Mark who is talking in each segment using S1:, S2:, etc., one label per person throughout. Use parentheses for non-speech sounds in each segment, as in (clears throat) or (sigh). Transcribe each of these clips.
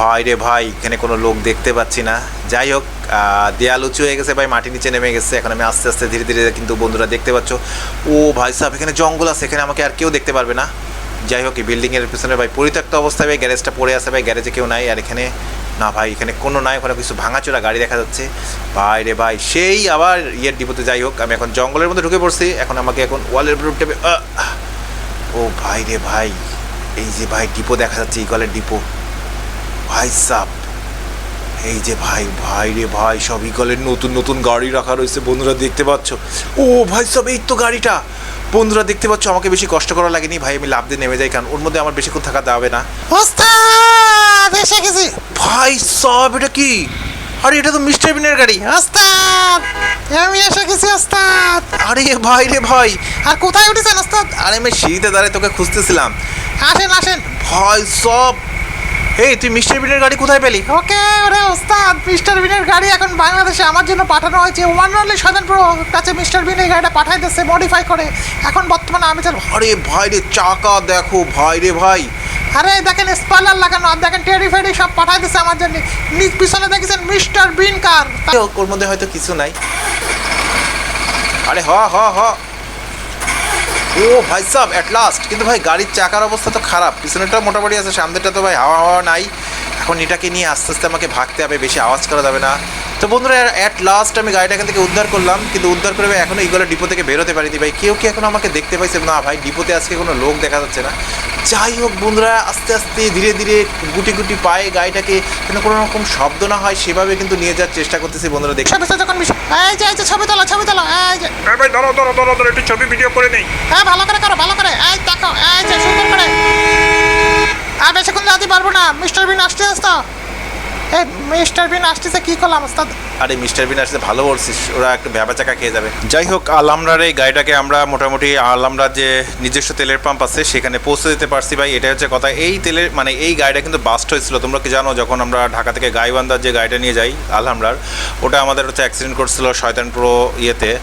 S1: ভাই রে ভাই, এখানে কোনো লোক দেখতে পাচ্ছি না। যাই হোক দেয়াল উঁচু হয়ে গেছে, ভাই, মাটি নিচে নেমে গেছে। এখন আমি আস্তে আস্তে ধীরে ধীরে কিন্তু বন্ধুরা দেখতে পাচ্ছ। ও ভাই সাহেব, এখানে জঙ্গল আছে, এখানে আমাকে আর কেউ দেখতে পারবে না। যাই হোক, এই বিল্ডিংয়ের পিছনে ভাই, পরিত্যক্ত অবস্থায়, ভাই গ্যারেজটা পড়ে আছে, ভাই গ্যারেজে কেউ নাই। আর এখানে, না, ভাই, এখানে কোনো নাই, ওখানে কিছু ভাঙাচোরা গাড়ি দেখা যাচ্ছে। ভাই রে ভাই, সেই আবার ইয়ের ডিপোতে যাই হোক, আমি এখন জঙ্গলের মধ্যে ঢুকে পড়ছি। এখন আমাকে এখন ওয়ালের উপর ও ভাই রে ভাই, এই যে ভাই, ডিপো দেখা যাচ্ছে ইগলের ডিপো। ভাই সাপ এই যে ভাই ভাই রে ভাই সব ইগলের নতুন নতুন গাড়ি রাখা রয়েছে বন্ধুরা দেখতে পাচ্ছ? ও ভাই সব এই তো গাড়িটা। বন্ধুরা দেখতে পাচ্ছ আমাকে বেশি কষ্ট করা লাগেনি। ভাই আমি লাভ দিয়ে নেমে যাই কারণ ওর মধ্যে আমার বেশিক্ষণ থাকা যাবে না।
S2: এসে গেছি।
S1: ভাই সব এটা কি? আরে এটা তো মিস্টার বিনের গাড়ি।
S2: ওস্তাদ আমি এসে গেছি ওস্তাদ।
S1: আরে ভাই রে ভাই।
S2: আর কোথায় উঠেছেন ওস্তাদ?
S1: আরে আমি সিঁড়িতে দাঁড়ায় তোকে খুঁজতেছিলাম।
S2: আসেন আসেন।
S1: ভাই সব এই তুই মিস্টার বিনের গাড়ি কোথায় পেলি?
S2: ওকে ওরে ওস্তাদ মিস্টার বিনের গাড়ি এখন বাংলাদেশে আমার জন্য পাঠানো হয়েছে। ওয়ান অনলি সাধন প্রো কাছে মিস্টার বিন এই গাড়িটা পাঠাই দিচ্ছে মডিফাই করে। এখন বর্তমানে আমি চাল
S1: আরে ভাই রে চাকা দেখো ভাই রে ভাই।
S2: আরে দেখেন স্পয়লার লাগানো আর দেখেন টেরি ফেরি সব পাঠাই দিচ্ছে আমার জন্য। নিজ পিছনে দেখেছেন মিস্টার বিন কার
S1: ওর মধ্যে হয়তো কিছু নাই। আরে হ হ হ। ও ভাই সাহ অ্যাট লাস্ট কিন্তু ভাই, গাড়ির চাকার অবস্থা তো খারাপ। পিছনেরটা মোটামুটি আছে সামনেটা তো ভাই হাওয়া হাওয়া নাই। এখন এটাকে নিয়ে আস্তে আস্তে আমাকে ভাগতে হবে, বেশি আওয়াজ করা যাবে না। তো বন্ধুরা অ্যাট লাস্ট আমি গাড়িটা এখান থেকে উদ্ধার করলাম কিন্তু উদ্ধার করে ভাই এখনও এইগুলো ডিপো থেকে বেরোতে পারিনি ভাই। কেউ কি এখন আমাকে দেখতে পাইছে? না ভাই ডিপোতে আজকে কোনো লোক দেখা যাচ্ছে না। যাই হোক বন্ধুরা আস্তে আস্তে ধীরে ধীরে গুটি গুটি পায়ে গাড়িটাকে যেন কোনো রকম শব্দ না হয় সেভাবে কিন্তু নিয়ে যাওয়ার চেষ্টা করতেছি বন্ধুরা দেখে
S2: ছবি তো যখন এই যে এই যে ছবি তোলো ছবি তোলো এই যে।
S3: ভাই ধরো ধরো ধরো ধরো একটু ছবি ভিডিও করে নেই।
S2: হ্যাঁ ভালো করে করো ভালো করে। এই দেখো এই যে সুন্দর করে। আর বেশিক্ষণ যাতে পারব না। মিস্টার বিন আসতে আসতো। এই মিস্টার বিন আসতেছে কি করলাম ওস্তাদ?
S1: আরে মিস্টার বিন আসলে ভালো বলছিস। ওরা একটু ভ্যাবা চাকা খেয়ে যাবে। যাই হোক আলামরার এই গাড়িটাকে আমরা মোটামুটি আলামরার যে নিজস্ব তেলের পাম্প আছে সেখানে পৌঁছে দিতে পারছি ভাই। এটা হচ্ছে কথা। এই তেলের মানে এই গাড়িটা কিন্তু বাস্ট হয়েছিল। তোমরা কি জানো যখন আমরা ঢাকা থেকে গাইবান্ধার যে গাড়িটা নিয়ে যাই আলহামরার ওটা আমাদের হচ্ছে অ্যাক্সিডেন্ট করছিল শয়তানপুর ইয়েতে। আহ,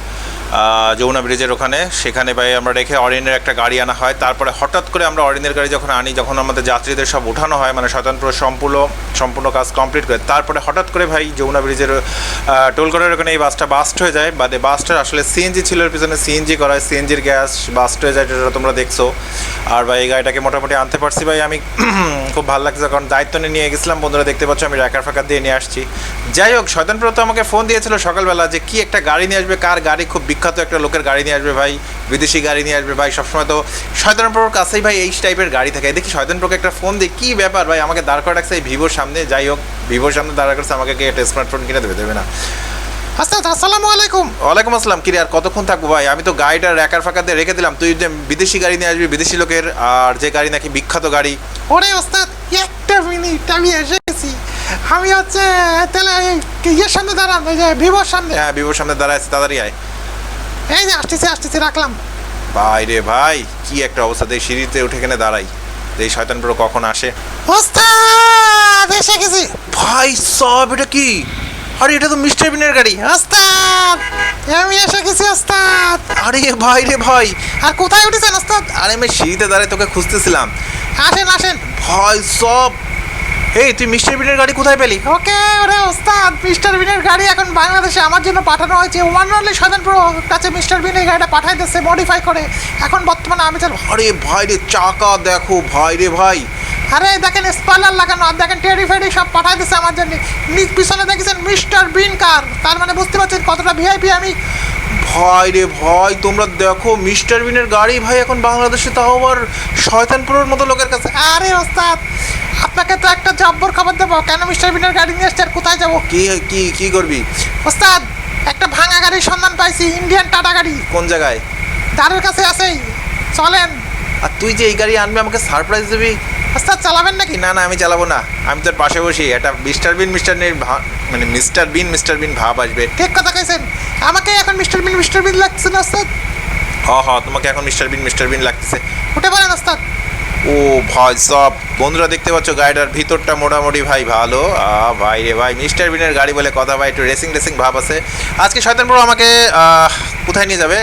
S1: যমুনা ব্রিজের ওখানে। সেখানে ভাই আমরা রেখে অরিনের একটা গাড়ি আনা হয়। তারপরে হঠাৎ করে আমরা অরিনের গাড়ি যখন আনি, যখন আমাদের যাত্রীদের সব উঠানো হয় মানে শয়তানপুর সম্পূর্ণ সম্পূর্ণ কাজ কমপ্লিট করে, তারপরে হঠাৎ করে ভাই যমুনা ব্রিজের টোলগড়ের ওখানে এই বাসটা বাস্ট হয়ে যায়। বাদে বাসটার আসলে সিএনজি ছিল এর পিছনে। সিএনজি করা হয় সিএনজির গ্যাস বাস্ট হয়ে যায়, যেটা তোমরা দেখছ। আর ভাই এই গাড়িটাকে মোটামুটি আনতে পারছি ভাই। আমি (clears throat) খুব ভালো লাগছে, কারণ দায়িত্ব নিয়ে নিয়ে গেছিলাম। বন্ধুরা দেখতে পাচ্ছ, আমি র্যাকার ফাঁকার দিয়ে নিয়ে আসছি। যাই হোক শয়তানপুর তো আমাকে ফোন দিয়েছিল সকালবেলা যে কি একটা গাড়ি নিয়ে আসবে, কার গাড়ি খুব বিখ্যাত একটা লোকের গাড়ি নিয়ে আসবে ভাই বিদেশি গাড়ি নিয়ে আসবে ভাই সবসময় তো শয়তানপুরের কাছেই ভাই এই টাইপের গাড়ি থাকে। দেখি শয়তানপুরকে একটা ফোন দিই কী ব্যাপার ভাই আমাকে দাঁড় করে রাখছে এই ভিভোর সামনে যাই হোক ভিভোর সামনে দাঁড় করছে আমাকে কে একটা স্মার্টফোন কিনে দেবে দেবে না।
S2: ওস্তাদ আসসালামু আলাইকুম।
S1: ওয়ালাইকুম আসসালাম কিরে আর কতক্ষণ থাকব ভাই? আমি তো গাড়িটা র্যাকার ফাঁকা দিয়ে রেখে দিলাম তুই যে বিদেশি গাড়ি নিয়ে আসবি বিদেশি লোকের আর যে গাড়ি নাকি বিখ্যাত গাড়ি।
S2: ওরে ওস্তাদ একটা মিনিট আমি এসে গেছি। আমি হচ্ছে তাহলে ইয়ের সামনে দাঁড়ান এই যে ভিভোর সামনে।
S1: হ্যাঁ ভিভোর সামনে দাঁড়ায় আছে তাড়াতাড়ি আয়।
S2: এই যে আসতেছি আসতেছি রাখলাম।
S1: ভাই রে ভাই কি একটা অবস্থা। দেখ সিঁড়িতে উঠে এখানে দাঁড়াই। এই শয়তানপুর কখন আসে?
S2: ওস্তাদ এসে গেছি।
S1: ভাই সব এটা কি? আরে এটা তো মিস্টার বিনের গাড়ি।
S2: ওস্তাদ আমি এসে গেছি ওস্তাদ।
S1: আরে ভাই রে ভাই।
S2: আর কোথায় উঠেছেন ওস্তাদ?
S1: আরে আমি সিঁড়িতে দাঁড়ায় তোকে খুঁজতেছিলাম।
S2: আসেন আসেন।
S1: ভাই সব এই তুই মিস্টার বিনের গাড়ি কোথায় পেলি?
S2: ওকে ওরে ওস্তাদ মিস্টার বিনের গাড়ি এখন বাংলাদেশে আমার জন্য পাঠানো হয়েছে। ওয়ান অনলি সাধন প্রো কাছে মিস্টার বিন এই গাড়িটা পাঠাই দিচ্ছে মডিফাই করে। এখন বর্তমানে আমি চাল
S1: আরে ভাই রে চাকা দেখো ভাই রে ভাই।
S2: আরে দেখেন স্পয়লার লাগানো আর দেখেন টেরি ফেরি সব পাঠাই দিচ্ছে আমার জন্য। নিজ পিছনে দেখেছেন মিস্টার বিন কার? তার মানে বুঝতে পারছেন কতটা ভিআইপি আমি।
S1: ভাই রে ভাই তোমরা দেখো মিস্টার বিনের গাড়ি ভাই এখন বাংলাদেশে তাও আবার শয়তানপুরের মতো লোকের কাছে।
S2: আরে ওস্তাদ আপনাকে তো একটা জব্বর খবর দেবো। কেন মিস্টার বিনের গাড়ি নিয়ে এসছে আর কোথায় যাব?
S1: কি কি কি করবি?
S2: ওস্তাদ একটা ভাঙা গাড়ির সন্ধান পাইছি ইন্ডিয়ান টাটা গাড়ি।
S1: কোন জায়গায়?
S2: দাঁড়ের কাছে আছেই। চলেন।
S1: আর তুই যে এই গাড়ি আনবি আমাকে সারপ্রাইজ দিবি?
S2: ওস্তাদ চালাবেন নাকি?
S1: না না আমি চালাবো না। আমি তোর পাশে বসি। একটা মিস্টার বিন মিস্টার বিন ভা- মানে মিস্টার বিন মিস্টার বিন ভাব আসবে।
S2: ঠিক কথা কইছেন। আমাকে এখন মিস্টার বিন মিস্টার বিন লাগছে না ওস্তাদ?
S1: হ হ তোমাকে এখন মিস্টার বিন মিস্টার বিন লাগতেছে।
S2: উঠে পড়েন ওস্তাদ।
S1: ও ভাই সব বন্ধুরা দেখতে পাচ্ছ, গাড়িটার ভিতরটা মোটামুটি ভাই ভালো। ভাই রে ভাই, মিস্টার বিনের গাড়ি বলে কথা ভাই, একটু রেসিং রেসিং ভাব আছে। আজকে শয়তানপুর আমাকে কোথায় নিয়ে যাবে?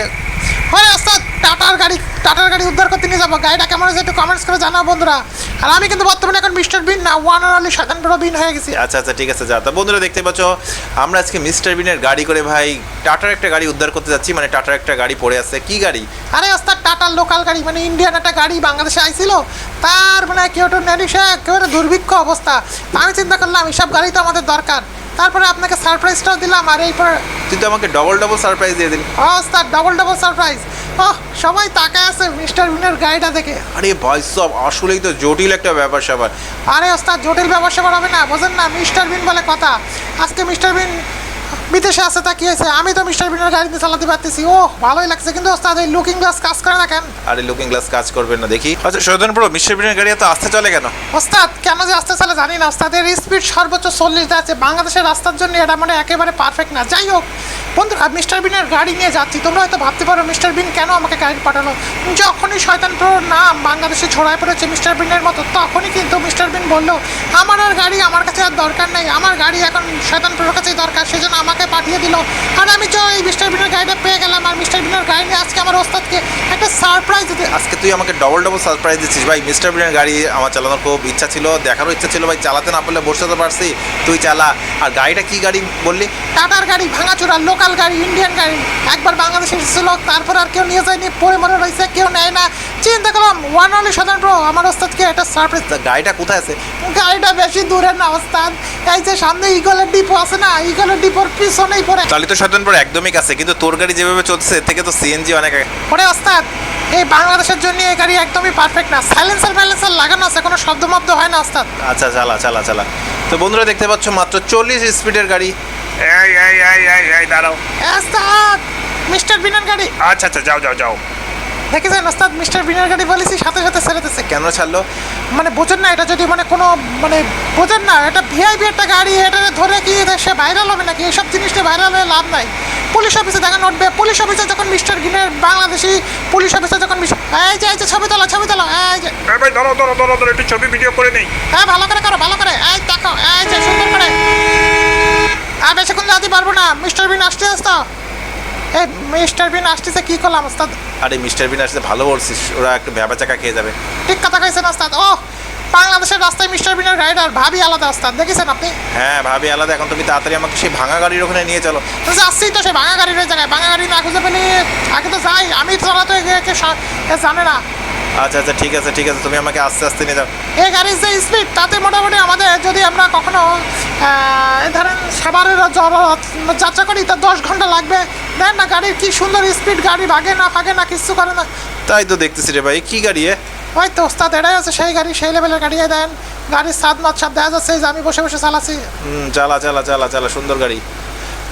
S2: হ্যাঁ ওস্তাদ, টাটার গাড়ি টাটার গাড়ি উদ্ধার করতে নিয়ে যাব। গাড়িটা কেমন আছে একটু কমেন্টস করে জানাও বন্ধুরা। আর আমি কিন্তু বর্তমানে এখন মিস্টার বিন না ওয়ান আর অনলি শয়তান বড় বিন হয়ে গেছি।
S1: আচ্ছা আচ্ছা ঠিক আছে যা। তো বন্ধুরা দেখতে পাচ্ছ আমরা আজকে মিস্টার বিনের গাড়ি করে ভাই টাটার একটা গাড়ি উদ্ধার করতে যাচ্ছি মানে টাটার একটা গাড়ি পড়ে আছে। কি গাড়ি?
S2: আরে ওস্তাদ টাটার লোকাল গাড়ি মানে ইন্ডিয়ান একটা গাড়ি বাংলাদেশে আইছিল। তার মানে কেউ তো একেবারে দুর্ভিক্ষ অবস্থা। আমি চিন্তা করলাম এইসব গাড়ি তো আমাদের দরকার। তারপরে আপনাকে সারপ্রাইজটাও দিলাম আর এইবার
S1: তুই তো আমাকে ডবল ডবল সারপ্রাইজ দিয়ে দিলি।
S2: ও স্যার ডবল ডবল সারপ্রাইজ ও সবাই তাকায় আছে মিস্টার বিনের গাড়িটা দেখে।
S1: আরে ভাই সব আসলেই তো জটিল একটা ব্যাপার স্যাপার।
S2: আরে ওস্তাদ জটিল ব্যাপার ব্যবসা হবে না বোঝেন না মিস্টার বিন বলে কথা। আজকে মিস্টার বিন বিদেশে আছে তা কি হয়েছে? আমি তো মিস্টার বিনের গাড়ি নিয়ে চালাতে পারতেছি। ও ভালোই লাগছে। কিন্তু ওস্তাদ এই লুকিং গ্লাস কাজ করে না কেন?
S1: আরে লুকিং গ্লাস কাজ করবে না দেখি। আচ্ছা সদন প্রো মিস্টার বিনের গাড়ি এত আস্তে চলে কেন?
S2: ওস্তাদ কেন যে আস্তে চলে জানি না। ওস্তাদের স্পিড সর্বোচ্চ চল্লিশ আছে। বাংলাদেশের রাস্তার জন্য এটা মানে একেবারে পারফেক্ট না। যাই হোক বন্ধুরা মিস্টার বিনের গাড়ি নিয়ে যাচ্ছি। তোমরা হয়তো ভাবতে পারো মিস্টার বিন কেন আমাকে গাড়ি পাঠালো? যখনই শয়তান প্রোর নাম বাংলাদেশে ছড়ায় পড়েছে মিস্টার বিনের মতো তখনই কিন্তু মিস্টার বলল আমার আর গাড়ি আমার কাছে আর দরকার নেই। আমার গাড়ি এখন শয়তান প্রোর কাছেই দরকার। সেজন্য আমাকে পাঠিয়ে দিল। আর আমি তো এই মিস্টার বিনের গাড়িটা পেয়ে গেলাম। আর মিস্টার বিনের গাড়ি নিয়ে আজকে আমার ওস্তাদকে একটা সারপ্রাইজ দিতে
S1: আজকে তুই আমাকে ডবল ডবল সারপ্রাইজ দিচ্ছিস। ভাই মিস্টার বিনের গাড়ি আমার চালানোর খুব ইচ্ছা ছিল। দেখারও ইচ্ছা ছিল। ভাই চালাতে না পারলে বসতে তো পারছি। তুই চালা। আর গাড়িটা কি গাড়ি বললি?
S2: টাটার গাড়ি ভাঙাচোরা লোকাল গাড়ি ইন্ডিয়ান গাড়ি। একবার বাংলাদেশে এসেছিল। তারপর আর কেউ নিয়ে যায়নি। পরে মনে রয়েছে কেউ নেয় না। চিন্তা করলাম ওয়ান অনলি সাধারণ প্রো আমার ওস্তাদকে একটা সারপ্রাইজ
S1: গাড়িটা কোথায় আছে?
S2: গাড়িটা বেশি দূরে না ওস্তাদ। এই যে সামনে ইগলের ডিপো আছে না ইগলের ডিপোর পিছনেই পড়ে।
S1: তাহলে তো প্রো একদমই কাছে কিন্তু তোর গাড়ি যেভাবে চলছে এর থেকে তো সিএনজি অনেক আগে।
S2: পরে ওস্তাদ এই বাংলাদেশের জন্য এই গাড়ি একদমই পারফেক্ট না। সাইলেন্সার ফাইলেন্সার লাগানো আছে কোনো শব্দমব্দ হয় না ওস্তাদ।
S1: আচ্ছা চালা চালা চালা। তো বন্ধুরা দেখতে পাচ্ছ মাত্র চল্লিশ স্পিডের গাড়ি।
S3: এই এই এই এই এই দাঁড়াও।
S2: ওস্তাদ মিস্টার বিনার গাড়ি।
S3: আচ্ছা আচ্ছা যাও যাও যাও।
S2: দেখেছেন ওস্তাদ মিস্টার বিনার গাড়ি বলেছি সাথে সাথে ছেড়েতেছে
S1: কেন ছাড়লো?
S2: মানে বোঝেন না এটা যদি মানে কোনো মানে বোঝেন না এটা ভিআইপি একটা গাড়ি এটা ধরে কি সে ভাইরাল হবে নাকি? এইসব জিনিসটা ভাইরাল হয়ে লাভ নাই। পুলিশ অফিসে দেখা উঠবে পুলিশ অফিসে যখন মিস্টার গিনের বাংলাদেশি পুলিশ অফিসে যখন এই যে এই যে ছবি তোলা ছবি তোলা এই যে।
S3: ভাই ধরো ধরো ধরো ধরো একটু ছবি ভিডিও করে নেই।
S2: হ্যাঁ ভালো করে করো ভালো করে। এই দেখো এই যে সুন্দর করে। আর বেশিক্ষণ যেতে পারব না। মিস্টার বিন আসতে আসতো। এই মিস্টার বিন আসতেছে কি করলাম ওস্তাদ?
S1: আরে মিস্টার বিন আসতে ভালো বলছিস। ওরা একটু ভ্যাবা চাকা খেয়ে যাবে।
S2: ঠিক কথা কইছেন ওস্তাদ। ও বাংলাদেশের রাস্তায় মিস্টার বিনের রাইডার ভাবি আলাদা ওস্তাদ। দেখেছেন আপনি?
S1: হ্যাঁ ভাবি আলাদা। এখন তুমি তাড়াতাড়ি আমাকে সেই ভাঙা গাড়ির ওখানে নিয়ে চলো।
S2: যাচ্ছি তো সে ভাঙা গাড়ির ওই জায়গায়। ভাঙা গাড়ি না খুঁজে পেলে আগে তো যাই। আমি চালাতে জানে না।
S1: আচ্ছা আচ্ছা ঠিক আছে ঠিক আছে। তুমি আমাকে আস্তে আস্তে নিয়ে যাও।
S2: এই গাড়ির যে স্পিড তাতে মোটামুটি আমাদের যদি আমরা কখনো ধরেন সাভারের জ- যাত্রা করি তা দশ ঘণ্টা লাগবে। দেন না গাড়ির কি সুন্দর স্পিড গাড়ি ভাগে না ভাগে না কিচ্ছু করে না।
S1: তাই তো দেখতেছি রে ভাই কি গাড়ি এ?
S2: ওই তো ওস্তাদ এটাই আছে সেই গাড়ি সেই লেভেলের গাড়ি দেন। গাড়ির সাত মাত সাত দেখা যাচ্ছে আমি বসে বসে চালাচ্ছি।
S1: হুম চালা চালা চালা চালা সুন্দর গাড়ি।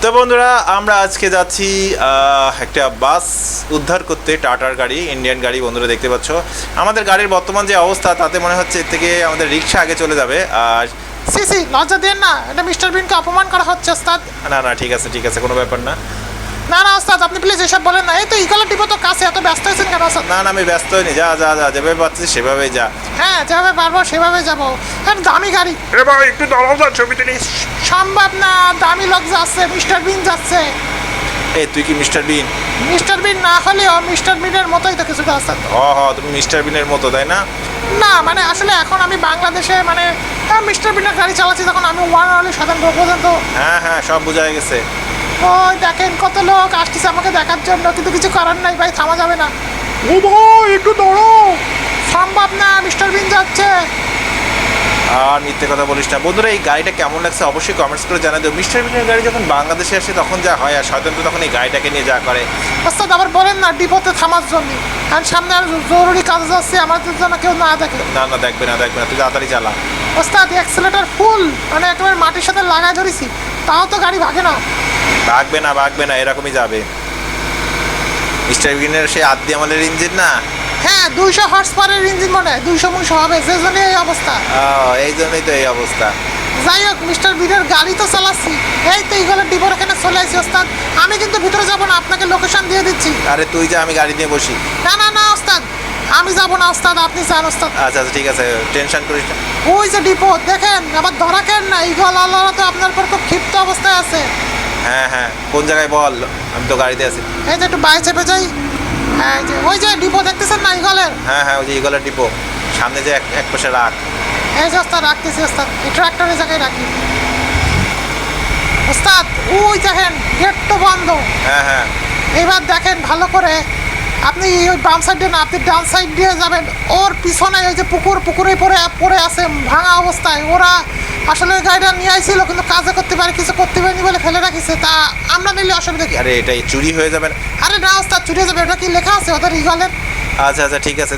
S1: তো বন্ধুরা আমরা আজকে যাচ্ছি একটা বাস উদ্ধার করতে টাটার গাড়ি ইন্ডিয়ান গাড়ি বন্ধুরা দেখতে পাচ্ছ। আমাদের গাড়ির বর্তমান যে অবস্থা তাতে মনে হচ্ছে এর থেকে আমাদের রিক্সা আগে চলে যাবে। আর
S2: সি সি লজ্জা দেন না। এটা মিস্টার বিনকে অপমান করা হচ্ছে ওস্তাদ।
S1: না না ঠিক আছে ঠিক আছে কোনো ব্যাপার না।
S2: না না ওস্তাদ আপনি প্লিজ এসব বলেন না। এই তো ইকলার টিপো তো কাছে এত ব্যস্ত হয়েছেন কেন ওস্তাদ?
S1: না না আমি ব্যস্ত হইনি। যা যা যা যেভাবে পাচ্ছিস সেভাবেই যা।
S2: হ্যাঁ যেভাবে পারব সেভাবে যাব। আর দামি গাড়ি।
S3: এ ভাই একটু দাঁড়াও যা ছবি তুলি।
S2: সম্ভব না দামি লোক যাচ্ছে মিস্টার বিন যাচ্ছে।
S1: এই তুই কি মিস্টার বিন?
S2: মিস্টার বিন না হলেও মিস্টার বিনের মতোই তো কিছুটা ওস্তাদ।
S1: হ হ তুমি মিস্টার বিনের মতো তাই না?
S2: না মানে আসলে এখন আমি বাংলাদেশে মানে মিস্টার বিনার গাড়ি চালাচ্ছি তখন আমি ওয়ান অলি সাধারণ পর্যন্ত।
S1: হ্যাঁ হ্যাঁ সব বোঝা গেছে।
S2: ওই দেখেন কত লোক আসতেছে আমাকে দেখার জন্য কিন্তু কিছু করার নাই ভাই থামা যাবে না।
S3: ও ভাই একটু দৌড়ো
S2: সম্ভব না মিস্টার বিন যাচ্ছে।
S1: আর মিথ্যে কথা বলিস না। বন্ধুরা এই গাড়িটা কেমন লাগছে অবশ্যই কমেন্টস করে জানা দেবো মিস্টার বিনের গাড়ি যখন বাংলাদেশে আসে তখন যা হয় আর শয়তান তখন এই গাড়িটাকে নিয়ে যা করে।
S2: ওস্তাদ আবার বলেন না ডিপোতে থামার জন্য। আর সামনে আর জরুরি কাজ যাচ্ছে আমাদের জন্য কেউ না দেখে।
S1: না না দেখবে না দেখবে না তুই তাড়াতাড়ি চালা।
S2: ওস্তাদ অ্যাক্সিলেটার ফুল মানে একেবারে মাটির সাথে লাগাই ধরেছি। তাও তো গাড়ি ভাগে না।
S1: ভাগবে না ভাগবে না এরকমই যাবে। মিস্টার বিনের সেই আদি আমলের ইঞ্জিন না?
S2: হ্যাঁ দুইশো হর্স পাওয়ারের ইঞ্জিন মনে হয় দুইশো মুইশো হবে যে জন্য এই অবস্থা।
S1: এই জন্যই তো এই অবস্থা।
S2: যাই হোক মিস্টার বিনের গাড়ি তো চালাচ্ছি। এই তো এইগুলো ডিপোর এখানে চলে আসি ওস্তাদ। আমি কিন্তু ভিতরে যাব না আপনাকে লোকেশন দিয়ে দিচ্ছি।
S1: আরে তুই যা আমি গাড়ি নিয়ে বসি।
S2: না না না ওস্তাদ। আমি যাব না ওস্তাদ আপনি যান ওস্তাদ।
S1: আচ্ছা আচ্ছা ঠিক আছে টেনশন করিস না।
S2: ওই যে ডিপো দেখেন আবার ধরা কেন না ইগল আল্লাহ তো আপনার উপর খুব ক্ষিপ্ত অবস্থায় আছে।
S1: হ্যাঁ হ্যাঁ কোন জায়গায় বল? আমি তো গাড়িতে আছি।
S2: এই যে একটু বাই চেপে যাই। হ্যাঁ এই যে ওই যে ডিপো দেখতেছেন না ইগলের
S1: হ্যাঁ হ্যাঁ ওই যে ইগলের ডিপো। সামনে যে এক এক পাশে রাখ
S2: এই যে ওস্তাদ রাখতেছি ওস্তাদ। এই ট্রাক্টরের জায়গায় রাখি। ওস্তাদ ওই দেখেন গেট তো বন্ধ।
S1: হ্যাঁ হ্যাঁ।
S2: এবার দেখেন ভালো করে আপনি ওই বাম সাইড না আপনি ডান সাইড দিয়ে যাবেন। ওর পিছনে ওই যে পুকুর পুকুরে পড়ে পড়ে আছে ভাঙা অবস্থায়। ওরা আসলে গাড়িটা নিয়ে আইছিল কিন্তু কাজে করতে পারে কিছু করতে পারেনি বলে ফেলে রাখিছে তা আমরা নিলে অসুবিধা কি?
S1: আরে এটাই চুরি হয়ে যাবে না।
S2: আরে না ওস্তাদ হয়ে যাবে ওটা কি লেখা আছে ওদের ইগলের?
S1: আচ্ছা আচ্ছা ঠিক আছে।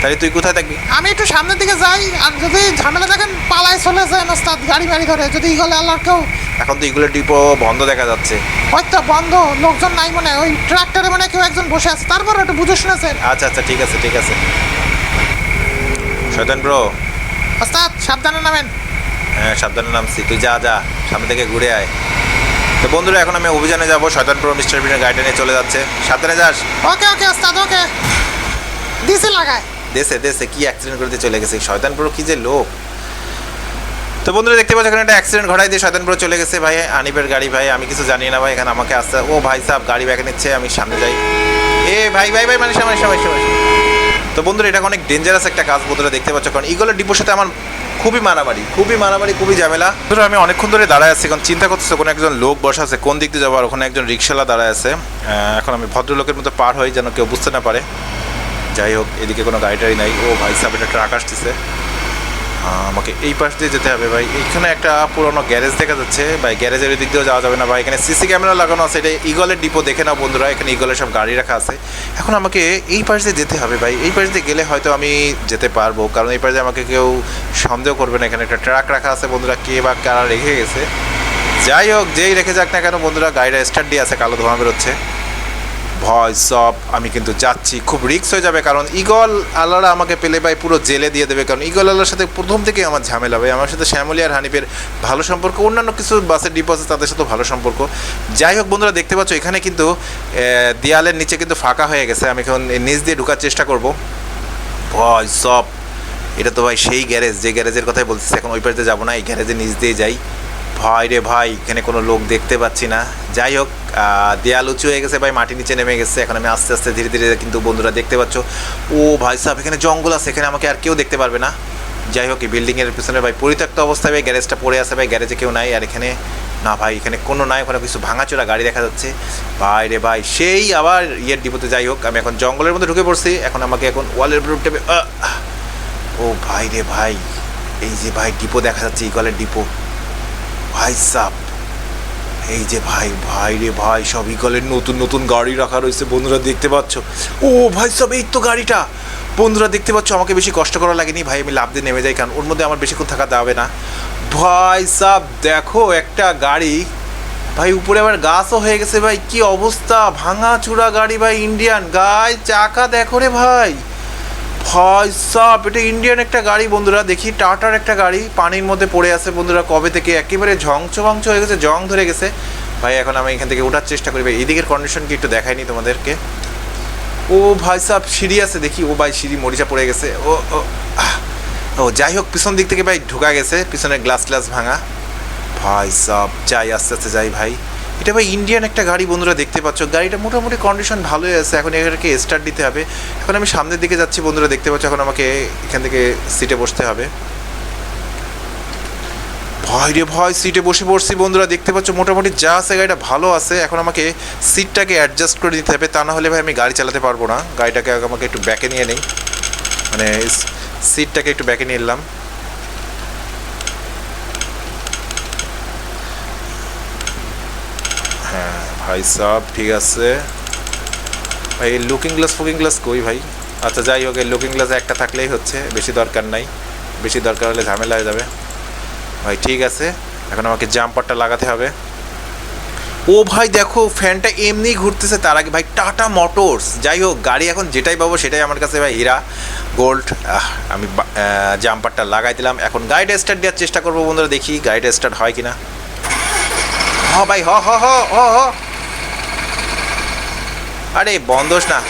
S1: তাহলে তুই কোথায় থাকবি?
S2: আমি একটু সামনের দিকে যাই আর যদি ঝামেলা দেখেন পালায় চলে যায় ওস্তাদ গাড়ি মারি ধরে। যদি ইগলে আল্লাহর কেউ
S1: এখন তো এগুলো ডিপো বন্ধ দেখা যাচ্ছে।
S2: হয়তো বন্ধ লোকজন নাই মনে হয়। ওই ট্রাক্টরে মনে হয় কেউ একজন বসে আছে। তারপর একটু বুঝে শুনেছেন
S1: আচ্ছা আচ্ছা ঠিক আছে ঠিক আছে। শয়তান ব্রো
S2: ওস্তাদ সাবধানে নামেন।
S1: সাবধানে নামছি। তুই যা যা সামনে থেকে ঘুরে আয়। তো বন্ধুরা এখন আমি অভিযানে যাব। শয়তান প্রো মিস্টার বিনের গাড়িটা নিয়ে চলে যাচ্ছে। সাবধানে যাস।
S2: ওকে ওকে ওস্তাদ ওকে। দিছি লাগায়।
S1: দেশে দেশে কি অ্যাক্সিডেন্ট করতে চলে গেছে। শয়তান প্রো কি যে লোক। তো বন্ধুরা দেখতে পাচ্ছ এখানে একটা অ্যাক্সিডেন্ট ঘটাই দিয়ে শয়তান প্রো চলে গেছে ভাই আনিবের গাড়ি ভাই। আমি কিছু জানি না ভাই এখানে আমাকে আসতে। ও ভাই সাহেব গাড়ি ব্যাকে নিচ্ছে আমি সামনে যাই। এ ভাই ভাই ভাই মানে সময় সময় সময় তো বন্ধুরা এটা অনেক ডেঞ্জারাস একটা কাজ বন্ধুরা দেখতে পাচ্ছ কারণ ইগলের ডিপোর সাথে আমার খুবই মারামারি খুবই মারামারি, খুবই ঝামেলা। ধরো আমি অনেকক্ষণ ধরে দাঁড়ায় আছি, এখন চিন্তা করতেছে কোনো একজন লোক বসা আছে, কোন দিক দিয়ে যাব? আর ওখানে একজন রিক্সাওয়ালা দাঁড়ায় আছে। এখন আমি ভদ্রলোকের মতো পার হই যেন কেউ বুঝতে না পারে। যাই হোক, এদিকে কোনো গাড়ি টাড়ি নাই। ও ভাই সাহেব একটা ট্রাক আসতেছে। আমাকে এই পাশ দিয়ে যেতে হবে ভাই। এখানে একটা পুরোনো গ্যারেজ দেখা যাচ্ছে। ভাই, গ্যারেজের দিক দিয়েও যাওয়া যাবে না ভাই। এখানে সিসি ক্যামেরা লাগানো আছে। এটা ইগলের ডিপো, দেখে নাও বন্ধুরা। এখানে ইগলের সব গাড়ি রাখা আছে। এখন আমাকে এই পাশ দিয়ে যেতে হবে ভাই। এই পাশ দিয়ে গেলে হয়তো আমি যেতে পারব। কারণ এই পাশ দিয়ে আমাকে কেউ সন্দেহ করবে না। এখানে একটা ট্রাক রাখা আছে বন্ধুরা। কে বা কারা রেখে গেছে? যাই হোক, যেই রেখে যাক না কেন বন্ধুরা, গাড়িটা স্টার্ট দিয়ে আছে। কালো ধোঁয়া বেরোচ্ছে। ভয় সব আমি কিন্তু যাচ্ছি। খুব রিস্ক হয়ে যাবে কারণ ইগল আল্লাহরা আমাকে পেলে ভাই পুরো জেলে দিয়ে দেবে। কারণ ইগল আল্লাহর সাথে প্রথম থেকেই আমার ঝামেলা ভাই। আমার সাথে শ্যামলি আর হানিফের ভালো সম্পর্ক, অন্যান্য কিছু বাসের ডিপো আছে তাদের সাথেও ভালো সম্পর্ক। যাই হোক বন্ধুরা, দেখতে পাচ্ছ এখানে কিন্তু দেয়ালের নিচে কিন্তু ফাঁকা হয়ে গেছে। আমি এখন নিচ দিয়ে ঢোকার চেষ্টা করব। ভয় সব এটা তো ভাই সেই গ্যারেজ, যে গ্যারেজের কথাই বলতেছি। এখন ওই পাশে যাব না, এই গ্যারেজে নিচ দিয়ে যাই। ভয় রে ভাই, এখানে কোনো লোক দেখতে পাচ্ছি না। যাই হোক দেয়াল উঁচু হয়ে গেছে ভাই, মাটি নিচে নেমে গেছে। এখন আমি আস্তে আস্তে ধীরে ধীরে কিন্তু বন্ধুরা দেখতে পাচ্ছ। ও ভাই সাহেব, এখানে জঙ্গল আছে, এখানে আমাকে আর কেউ দেখতে পারবে না। যাই হোক, এই বিল্ডিংয়ের পিছনে ভাই পরিত্যক্ত অবস্থায় ভাই গ্যারেজটা পড়ে আছে ভাই গ্যারেজে কেউ নাই। আর এখানে, না ভাই, এখানে কোনো নাই, ওখানে কিছু ভাঙাচোরা গাড়ি দেখা যাচ্ছে। ভাই রে ভাই, সেই আবার ইয়ের ডিপোতে যাই হোক, আমি এখন জঙ্গলের মধ্যে ঢুকে পড়ছি। এখন আমাকে এখন ওয়ালের উপর ও ভাই রে ভাই, এই যে ভাই, ডিপো দেখা যাচ্ছে ইগলের ডিপো। ভাই সাপ এই যে ভাই ভাই রে ভাই, সব ইগলের নতুন নতুন গাড়ি রাখা রয়েছে, বন্ধুরা দেখতে পাচ্ছ? ও ভাই, সব এই তো গাড়িটা। বন্ধুরা দেখতে পাচ্ছ, আমাকে বেশি কষ্ট করা লাগেনি। ভাই, আমি লাভ দিয়ে নেমে যাই, কারণ ওর মধ্যে আমার বেশিক্ষণ থাকা যাবে না। ভাই, সাব, দেখো একটা গাড়ি। ভাই, উপরে আবার গাছও হয়ে গেছে, ভাই, কি অবস্থা? ভাঙা চূড়া গাড়ি, ভাই ইন্ডিয়ান গায়ে চাকা দেখো রে ভাই। ভাই সাপ, এটা ইন্ডিয়ান একটা গাড়ি বন্ধুরা, দেখি টাটার একটা গাড়ি পানির মধ্যে পড়ে আছে বন্ধুরা, কবে থেকে একেবারে ঝংচ হয়ে গেছে, জং ধরে গেছে। ভাই, এখন আমি এখান থেকে ওঠার চেষ্টা করি। ভাই, এদিকের কন্ডিশন কি একটু দেখাইনি তোমাদেরকে। ও ভাই, সাপ, সিঁড়ি আছে, দেখি। ও ভাই, সিঁড়ি মরিচা পড়ে গেছে। ও ও যাই হোক, পিছন দিক থেকে ভাই ঢুকা গেছে, পিছনের গ্লাস গ্লাস ভাঙা। ভাই, সাপ, যাই, আস্তে আস্তে যাই ভাই। এটা ভাই ইন্ডিয়ান একটা গাড়ি বন্ধুরা দেখতে পাচ্ছ। গাড়িটা মোটামুটি কন্ডিশন ভালোই আছে। এখন এটাকে স্টার্ট দিতে হবে। এখন আমি সামনের দিকে যাচ্ছি বন্ধুরা, দেখতে পাচ্ছ এখন আমাকে এখান থেকে সিটে বসতে হবে। ভয় রে ভয় সিটে বসে পড়ছি বন্ধুরা, দেখতে পাচ্ছ মোটামুটি যা আছে গাড়িটা ভালো আছে। এখন আমাকে সিটটাকে অ্যাডজাস্ট করে নিতে হবে। তা না হলে ভাই আমি গাড়ি চালাতে পারব না। গাড়িটাকে আমাকে একটু ব্যাকে নিয়ে নেই। মানে সিটটাকে একটু ব্যাকে নিয়ে এলাম ভাই, সব ঠিক আছে। ভাই লুকিং গ্লাস ফুকিং গ্লাস কই ভাই? আচ্ছা যাই হোক, এই লুকিং গ্লাস একটা থাকলেই হচ্ছে, বেশি দরকার নাই। বেশি দরকার হলে ঝামেলা হয়ে যাবে। ভাই, ঠিক আছে। এখন আমাকে জাম্পারটা লাগাতে হবে। ও ভাই, দেখো, ফ্যানটা এমনি ঘুরতেছে, তার আগে ভাই টাটা মোটরস যাই হোক, গাড়ি এখন যেটাই পাবো, সেটাই আমার কাছে ভাই, হীরা গোল্ড আমি জাম্পারটা লাগাই দিলাম। এখন গাড়িটা স্টার্ট দেওয়ার চেষ্টা করব বন্ধুরা, দেখি গাড়িটা স্টার্ট হয় কিনা। হ ভাই, হ হ হ হ হ। আরে বন্ধস না।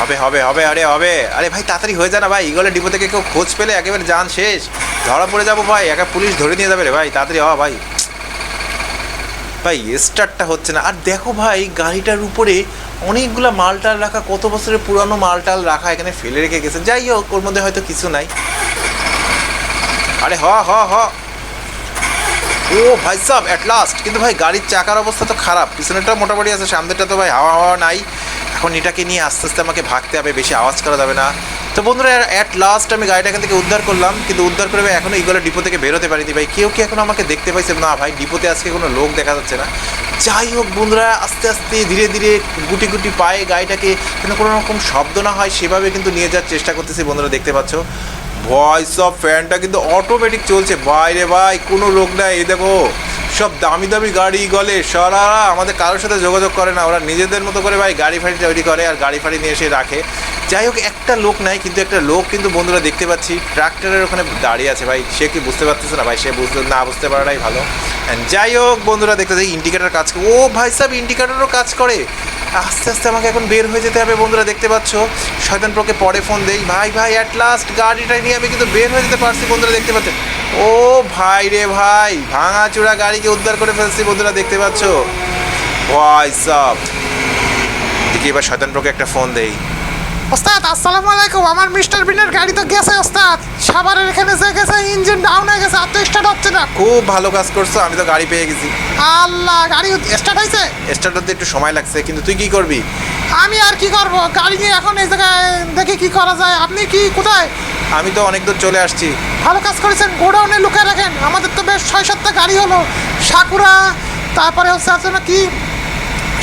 S1: হবে হবে হবে, আরে হবে। আরে ভাই, তাড়াতাড়ি হয়ে যা না ভাই। ইগলের ডিপো থেকে কেউ খোঁজ পেলে একেবারে যান শেষ। ধরা পড়ে যাব ভাই, একা পুলিশ ধরে নিয়ে যাবে রে ভাই। তাড়াতাড়ি হ ভাই। ভাই স্টার্টটা হচ্ছে না। আর দেখো ভাই, গাড়িটার উপরে অনেকগুলা মালটাল রাখা, কত বছরের পুরানো মালটাল রাখা এখানে ফেলে রেখে গেছে। যাই হোক, ওর মধ্যে হয়তো কিছু নাই। আরে হ হ হ। ও ভাই, সাব অ্যাট লাস্ট কিন্তু ভাই, গাড়ির চাকার অবস্থা তো খারাপ। পিছনেরটা মোটামুটি আছে, সামনেরটা তো ভাই হাওয়া হাওয়া নাই। এখন এটাকে নিয়ে আস্তে আস্তে আমাকে ভাগতে হবে, বেশি আওয়াজ করা যাবে না। তো বন্ধুরা অ্যাট লাস্ট আমি গাড়িটা এখান থেকে উদ্ধার করলাম, কিন্তু উদ্ধার করে ভাই এখনও এইগুলো ডিপো থেকে বেরোতে পারিনি ভাই। কেউ কি এখন আমাকে দেখতে পাইছে? না ভাই, ডিপোতে আজকে কোনো লোক দেখা যাচ্ছে না। যাই হোক বন্ধুরা, আস্তে আস্তে ধীরে ধীরে গুটি গুটি পায়ে গাড়িটাকে যেন কোনো রকম শব্দ না হয়, সেভাবে কিন্তু নিয়ে যাওয়ার চেষ্টা করতেছি বন্ধুরা, দেখতে পাচ্ছ। ভয়েস অফ ফ্যানটা কিন্তু অটোমেটিক চলছে। বাইরে ভাই, কোনো লোক নাই, এই দেখো। সব দামি দামি গাড়ি গলে সারা আমাদের কারোর সাথে যোগাযোগ করে না। ওরা নিজেদের মতো করে ভাই গাড়ি ফাড়ি তৈরি করে আর গাড়ি ফাড়ি নিয়ে এসে রাখে। যাই হোক, একটা লোক নাই, কিন্তু একটা লোক কিন্তু বন্ধুরা দেখতে পাচ্ছি, ট্রাক্টরের ওখানে দাঁড়িয়ে আছে ভাই। সে কি বুঝতে পারতেছে না ভাই, সে বুঝতে, না বুঝতে পারাটাই ভালো। যাই হোক, বন্ধুরা দেখতে যাই ইন্ডিকেটার কাজ ও ভাই সাহেব ইন্ডিকেটারও কাজ করে। আস্তে আস্তে আমাকে এখন বের হয়ে যেতে হবে, বন্ধুরা দেখতে পাচ্ছ? শয়তান প্রকে পরে ফোন দেই। ভাই ভাই অ্যাট লাস্ট গাড়িটা নিয়ে আমি কিন্তু বের হয়ে যেতে পারছি, বন্ধুরা দেখতে পাচ্ছ? ও ভাই রে ভাই ভাঙা চূড়া গাড়িকে উদ্ধার করে ফেলছি, বন্ধুরা দেখতে পাচ্ছ? ভাই সব দেখি এবার শয়তান প্রকে একটা ফোন দেই।
S2: ওস্তাদ আসসালামু আলাইকুম। আমার মিস্টার বিনের গাড়ি তো গেছে ওস্তাদ। সাভারের এখানে যে গেছে ইঞ্জিন ডাউন হয়ে গেছে আর তো স্টার্ট হচ্ছে না।
S1: খুব ভালো কাজ করছ আমি তো গাড়ি পেয়ে গেছি।
S2: আল্লাহ গাড়ি স্টার্ট হয়েছে?
S1: স্টার্ট হতে একটু সময় লাগছে কিন্তু তুই কি করবি?
S2: আমি আর কি করব? গাড়ি নিয়ে এখন এই জায়গায় দেখি কি করা যায়। আপনি কি কোথায়?
S1: আমি তো অনেক দূর চলে আসছি।
S2: ভালো কাজ করেছেন গোডাউনে লুকিয়ে রাখেন। আমাদের তো বেশ ছয় সাতটা গাড়ি হলো। সাকুরা তারপরে হচ্ছে আপনার কি?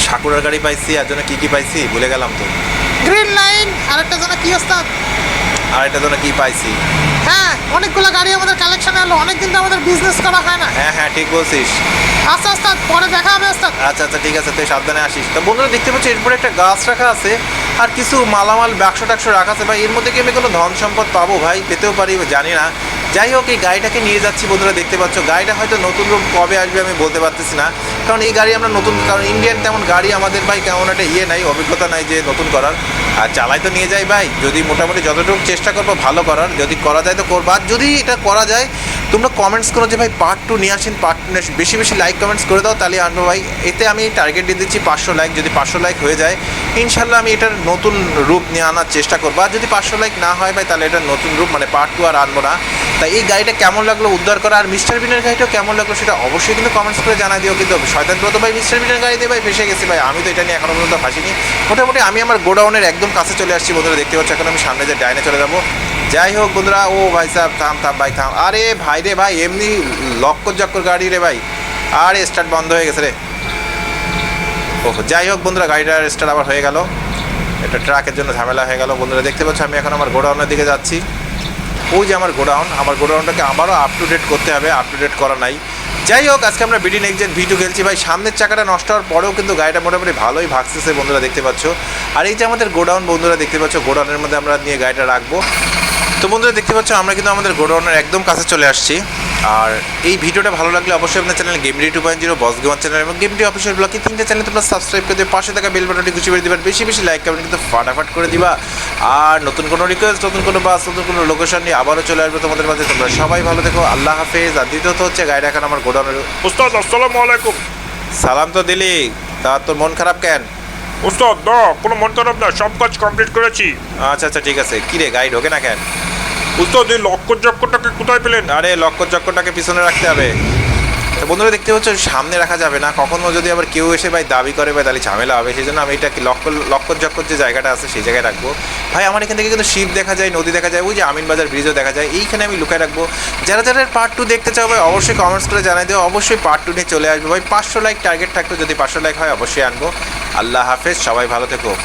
S1: সাকুরার গাড়ি পাইছি আর জন্য কি কি পাইছি ভুলে গেলাম তো।
S2: গ্রিন লাইন আর একটা যেন কি ওস্তাদ?
S1: আর এটা জন্য কি পাইছি?
S2: হ্যাঁ অনেকগুলো গাড়ি আমাদের কালেকশন এলো অনেকদিন তো আমাদের বিজনেস করা হয় না।
S1: হ্যাঁ হ্যাঁ ঠিক বলছিস।
S2: আচ্ছা ওস্তাদ পরে দেখা হবে ওস্তাদ।
S1: আচ্ছা আচ্ছা ঠিক আছে তুই সাবধানে আসিস। তো বন্ধুরা দেখতে পাচ্ছি এরপরে একটা গাছ রাখা আছে আর কিছু মালামাল বাক্স টাক্স রাখা আছে। ভাই এর মধ্যে কি আমি কোনো ধন সম্পদ পাবো? ভাই পেতেও পারি জানি না। যাই হোক, এই গাড়িটাকে নিয়ে যাচ্ছি বন্ধুরা, দেখতে পাচ্ছ। গাড়িটা হয়তো নতুন রূপ কবে আসবে আমি বলতে পারতেছি না। কারণ এই গাড়ি আমরা নতুন, কারণ ইন্ডিয়ান তেমন গাড়ি আমাদের ভাই কেমন একটা ইয়ে নাই, অভিজ্ঞতা নাই যে নতুন করার। আর চালাই তো নিয়ে যাই ভাই, যদি মোটামুটি যতটুকু চেষ্টা করব ভালো করার, যদি করা যায় তো করব। আর যদি এটা করা যায়, তোমরা কমেন্টস করো যে ভাই পার্ট টু নিয়ে আসেন পার্ট টু বেশি বেশি লাইক কমেন্টস করে দাও, তাহলে আনব ভাই। এতে আমি টার্গেট দিয়ে দিচ্ছি পাঁচশো লাইক যদি পাঁচশো লাইক হয়ে যায় ইনশাল্লাহ আমি এটার নতুন রূপ নিয়ে আনার চেষ্টা করব। আর যদি পাঁচশো লাইক না হয় ভাই, তাহলে এটার নতুন রূপ মানে পার্ট টু আর আনব না। তাই এই গাড়িটা কেমন লাগল উদ্ধার করা আর মিস্টার বিনের গাড়িটাও কেমন লাগল সেটা অবশ্যই কিন্তু কমেন্টস করে জানা দিও। কিন্তু শয়তান তো ভাই, মিস্টার বিনের গাড়িতে ভাই ফেসে গেছি ভাই। আমি তো এটা নিয়ে এখনও পর্যন্ত ফাঁসিনি মোটামুটি আমি আমার গোডাউনের একদম কাছে চলে আসছি বন্ধুরা, দেখতে পাচ্ছি, এখন আমি সামনে যে ডাইনে চলে যাব। যাই হোক বন্ধুরা, ও ভাই সাহেব, থাম থাম, ভাই, থাম। আরে ভাই রে ভাই, এমনি লক্কর জক্কর গাড়ি রে ভাই। আরে স্টার্ট বন্ধ হয়ে গেছে রে। ও যাই হোক বন্ধুরা, গাড়িটার স্টার্ট আবার হয়ে গেল। এটা ট্রাকের জন্য ঝামেলা হয়ে গেল বন্ধুরা, দেখতে পাচ্ছ, আমি এখন আমার গোডাউনের দিকে যাচ্ছি। ওই যে আমার গোডাউন, আমার গোডাউনটাকে আবারও আপ টু ডেট করতে হবে আপ টু ডেট করা নাই। যাই হোক, আজকে আমরা বিডি নেক্সট ভি টু খেলছি। ভাই, সামনের চাকাটা নষ্ট হওয়ার পরেও কিন্তু গাড়িটা মোটামুটি ভালোই ভাগতেছে বন্ধুরা, দেখতে পাচ্ছ। আর এই যে আমাদের গোডাউন বন্ধুরা, দেখতে পাচ্ছ, গোডাউনের মধ্যে আমরা নিয়ে গাড়িটা রাখব। তো বন্ধুরা, দেখতে পাচ্ছ, আমরা কিন্তু আমাদের গোডাউনের একদম কাছে চলে আসছি। আর এই ভিডিওটা ভালো লাগলে অবশ্যই আপনার channel game D two point zero boss gamer channel এবং গেমডি অফিসিয়াল ব্লগে তিনটে চ্যানেল তোমরা সাবস্ক্রাইব করে দিয়ে পাশে থাকা বেল বাটনটি খুশি করে দিবা। বেশি বেশি লাইক কমেন্ট কিন্তু ফাটাফাট করে দিবা। আর নতুন কোনো রিকোয়েস্ট নতুন কোনো বাস নতুন কোনো লোকেশন নিয়ে আবারও চলে আসবে তোমাদের মাঝে। তোমরা সবাই ভালো দেখো আল্লাহ হাফেজ। আর দ্বিতীয়ত হচ্ছে গাড়িটা এখন আমার গোডাউনের
S3: উস্তাদ আসসালামু আলাইকুম।
S1: সালাম তো দিলি। তা তোর মন খারাপ কেন?
S3: উস্তাদ না কোনো মন খারাপ না সব কাজ কমপ্লিট করেছি।
S1: আচ্ছা আচ্ছা ঠিক আছে। কিরে গাইড ওকে না কেন?
S3: উস্তাদ এই লক্কর চক্করটাকে কোথায় পেলেন?
S1: আরে লক্ষ্য চক্করটাকে পিছনে রাখতে হবে। তো বন্ধুরা, দেখতে পাচ্ছ, সামনে রাখা যাবে না। কখনো যদি আবার কেউ এসে ভাই দাবি করে, ভাই তাহলে ঝামেলা হবে। সেই জন্য আমি এটা লক্ষ্য লক্ষ্য চক্কর যে জায়গাটা আছে, সেই জায়গায় রাখব। ভাই, আমার এখান থেকে কিন্তু শিপ দেখা যায়, নদী দেখা যায়, ওই যে আমিন বাজার ব্রিজও দেখা যায়। এইখানে আমি লুকায় রাখব। যারা যারা পার্ট টু দেখতে চাও ভাই, অবশ্যই কমেন্টস করে জানাই দিও। অবশ্যই পার্ট টু নিয়ে চলে আসব। ভাই, পাঁচশো লাইক টার্গেট থাকতো যদি পাঁচশো লাইক হয়, অবশ্যই আনব। আল্লাহ হাফেজ, সবাই ভালো থেকো।